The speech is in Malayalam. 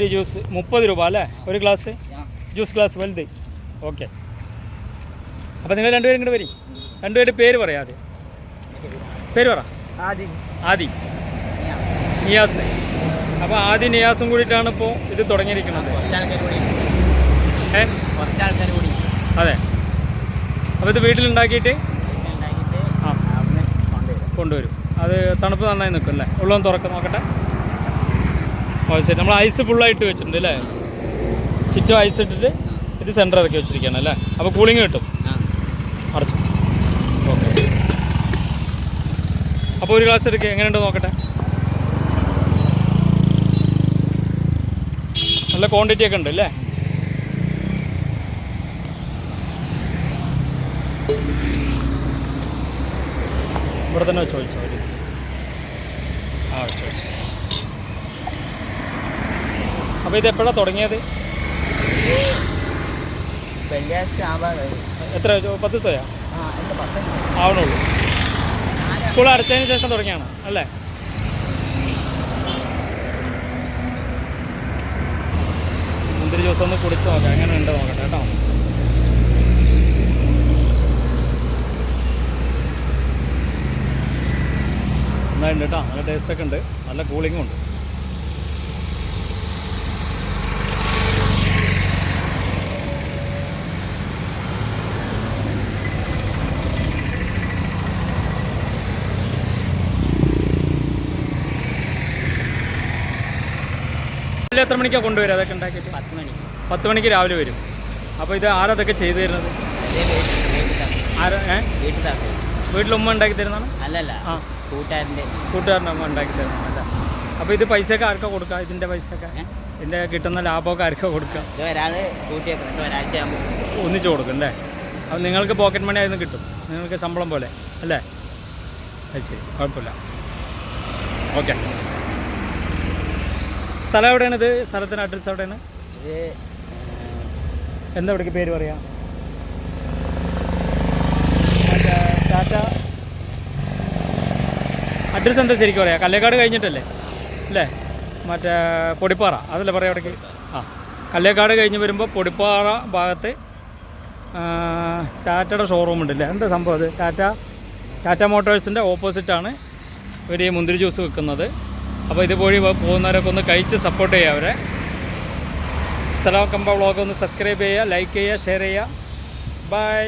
മുന്തിരി ജ്യൂസ് മുപ്പത് രൂപ അല്ലേ? ഒരു ഗ്ലാസ് ജ്യൂസ് ഗ്ലാസ് വലുത്. ഓക്കെ അപ്പോൾ നിങ്ങൾ രണ്ടുപേരും ഇങ്ങോട്ട് വരി. രണ്ടുപേരുടെ പേര് പറയാം ആദ്യം. പേര് പറ. ആദി. ആദി. നിയാസ്. അപ്പോൾ ആദി നിയാസും കൂടിയിട്ടാണ് ഇപ്പോൾ ഇത് തുടങ്ങിയിരിക്കുന്നത്. ഏ? അതെ. അപ്പോൾ ഇത് വീട്ടിലുണ്ടാക്കിയിട്ട് ആ. കൊണ്ടുവരും. അത് തണുപ്പ് നന്നായി നിൽക്കും അല്ലേ? ഉള്ളതൊന്ന് തുറക്കം. നോക്കട്ടെ. ഓ ശരി. നമ്മൾ ഐസ് ഫുള്ളായിട്ട് വെച്ചിട്ടുണ്ട് അല്ലേ? ചുറ്റും ഐസ് ഇട്ടിട്ട് ഇത് സെന്റർ ഇറക്കി വെച്ചിരിക്കുകയാണ് അല്ലേ? അപ്പോൾ കൂളിംഗ് കിട്ടും. അടച്ചു. ഓക്കെ അപ്പോൾ ഒരു ഗ്ലാസ് എടുക്കുക എങ്ങനെയുണ്ട് നോക്കട്ടെ? നല്ല ക്വാണ്ടിറ്റി ഒക്കെ ഉണ്ട് അല്ലേ? ഇവിടെ തന്നെ ചോദിച്ചോ ആ വെച്ചു. അപ്പോൾ ഇത് എപ്പോഴാണ് തുടങ്ങിയത്? വെള്ളിയാഴ്ച എത്ര? പത്ത് ദിവസമായോ? ആവണുള്ളൂ. സ്കൂൾ അടച്ചതിന് ശേഷം തുടങ്ങിയാണ്? അല്ലേ? മുന്തിരി ജ്യൂസ് ഒന്ന് കുടിച്ച് നോക്കാം. അങ്ങനെ ഉണ്ട് നോക്കട്ടെ കേട്ടോ. നന്നായിട്ടുണ്ട് കേട്ടോ. നല്ല ടേസ്റ്റ് ഒക്കെ ഉണ്ട്. നല്ല കൂളിങ്ങും ഉണ്ട്. രാവിലെ എത്ര മണിക്കാണ് കൊണ്ടുവരിക? അതൊക്കെ ഉണ്ടാക്കിയിട്ട്? പത്ത് മണിക്ക് പത്ത് മണിക്ക് രാവിലെ വരും. അപ്പോൾ ഇത് ആരതൊക്കെ ചെയ്തു തരുന്നത്? വീട്ടിൽ ആരാ? ഏ? ഉമ്മ ഉണ്ടാക്കി തരുന്നതാണ്? അല്ലല്ല. ആ. കൂട്ടുകാരന്റെ കൂട്ടുകാരന്റെ ഉമ്മ ഉണ്ടാക്കി തരുന്നതാണ് അല്ല അപ്പോൾ ഇത് പൈസയൊക്കെ ആർക്കാ കൊടുക്കുക? ഇതിന്റെ പൈസ ഒക്കെ ഇതിന്റെ കിട്ടുന്ന ലാഭമൊക്കെ ആർക്കാ കൊടുക്കുക? ഇത് ഒരാഴ്ച ഒന്നിച്ച് കൊടുക്കും അല്ലേ? അപ്പോൾ നിങ്ങൾക്ക് പോക്കറ്റ് മണി ആയിരുന്നു കിട്ടും. നിങ്ങൾക്ക് ശമ്പളം പോലെ അല്ലേ? അത് ശരി കുഴപ്പമില്ല. ഓക്കെ. സ്ഥലം എവിടെയാണ്? ഇത് സ്ഥലത്തിന്റെ അഡ്രസ്സ് എവിടെയാണ് എന്താ ഇവിടേക്ക് പേര് പറയാം? ടാറ്റ. അഡ്രസ്സ് എന്താ ശരിക്കും പറയാം? കല്ലേക്കാട് കഴിഞ്ഞിട്ടല്ലേ? അല്ലേ? മറ്റേ പൊടിപ്പാറ അതല്ലേ പറയാം അവിടേക്ക് ആ കല്ലേക്കാട് കഴിഞ്ഞ് വരുമ്പോൾ പൊടിപ്പാറ ഭാഗത്ത് ടാറ്റയുടെ ഷോറൂം ഉണ്ടല്ലേ എന്താ സംഭവം അത്? ടാറ്റ ടാറ്റ മോട്ടോഴ്സിന്റെ ഓപ്പോസിറ്റാണ് ഇവർ ഈ മുന്തിരി ജ്യൂസ് വെക്കുന്നത്. അപ്പോൾ ഇതുവഴി പോകുന്നവരൊക്കെ ഒന്ന് കഴിച്ച് സപ്പോർട്ട് ചെയ്യുക അവരെ. തലവക്കമ്പ വ്ളോഗ് ഒന്ന് സബ്സ്ക്രൈബ് ചെയ്യുക ലൈക്ക് ചെയ്യുക ഷെയർ ചെയ്യുക. ബൈ